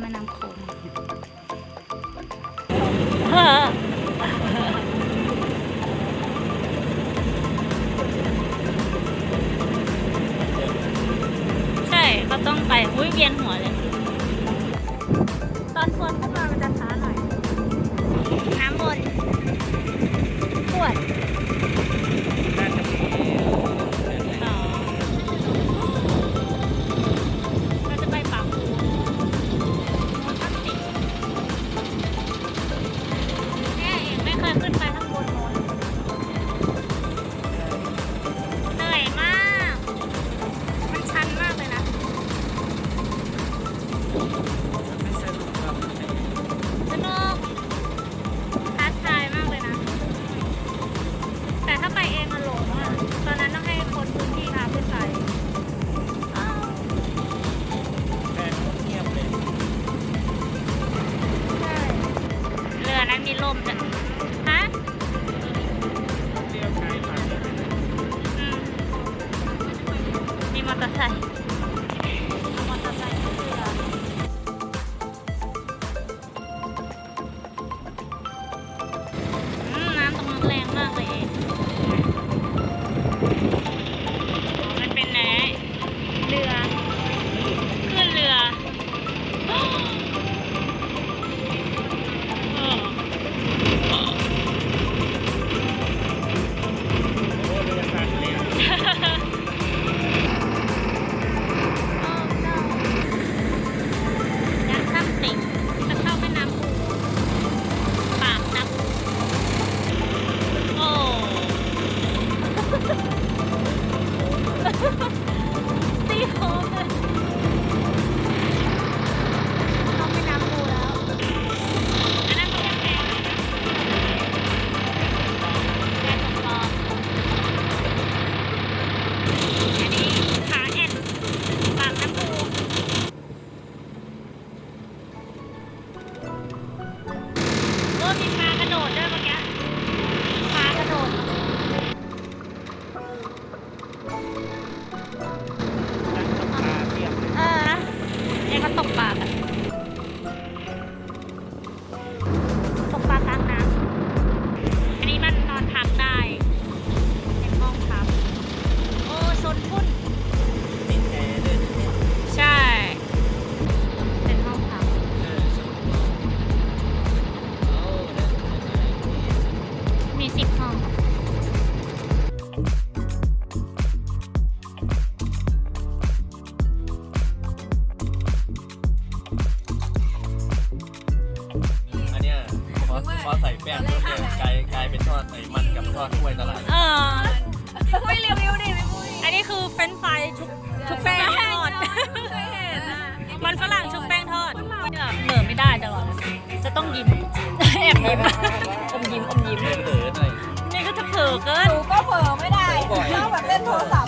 แม่น้ำโขงใช่เขาต้องไปอุ้ยเวียนหัวเลย ตอนฝนขึ้นมามันจะช้าหน่อย น้ำบน สนุกครับสนุกท้าทายมากเลยนะ แต่ถ้าไปเองมันหลงอะ ตอนนั้นต้องให้คนพื้นที่พาขึ้นไปอ้าวแต่เงียบเลยใช่เรือนั้นมีลมจ้ะฮะ เรียวใช้ผ่านอืมมีมอเตอร์ไซค์ โอ้มีปลากระโดดด้วย พอพอใส่แป้งปุ๊บเนี่ยกลายกลายเป็นทอดไอ้มันกับทอดกล้วยตลาดเออไม่รีวิวดิพี่ปุ้ยอันนี้คือเฟรนช์ฟรายชุบชุบแป้งทอดมันฝรั่งชุบแป้งทอดเหม่อไม่ได้ตลอดจะต้องยิ้มแอบยิ้มอมยิ้มอมยิ้มเดินเดินหน่อยนี่ก็จะเผลอเกินหนูก็เผลอไม่ได้บ่อยชอบแบบเล่นโทรศัพท์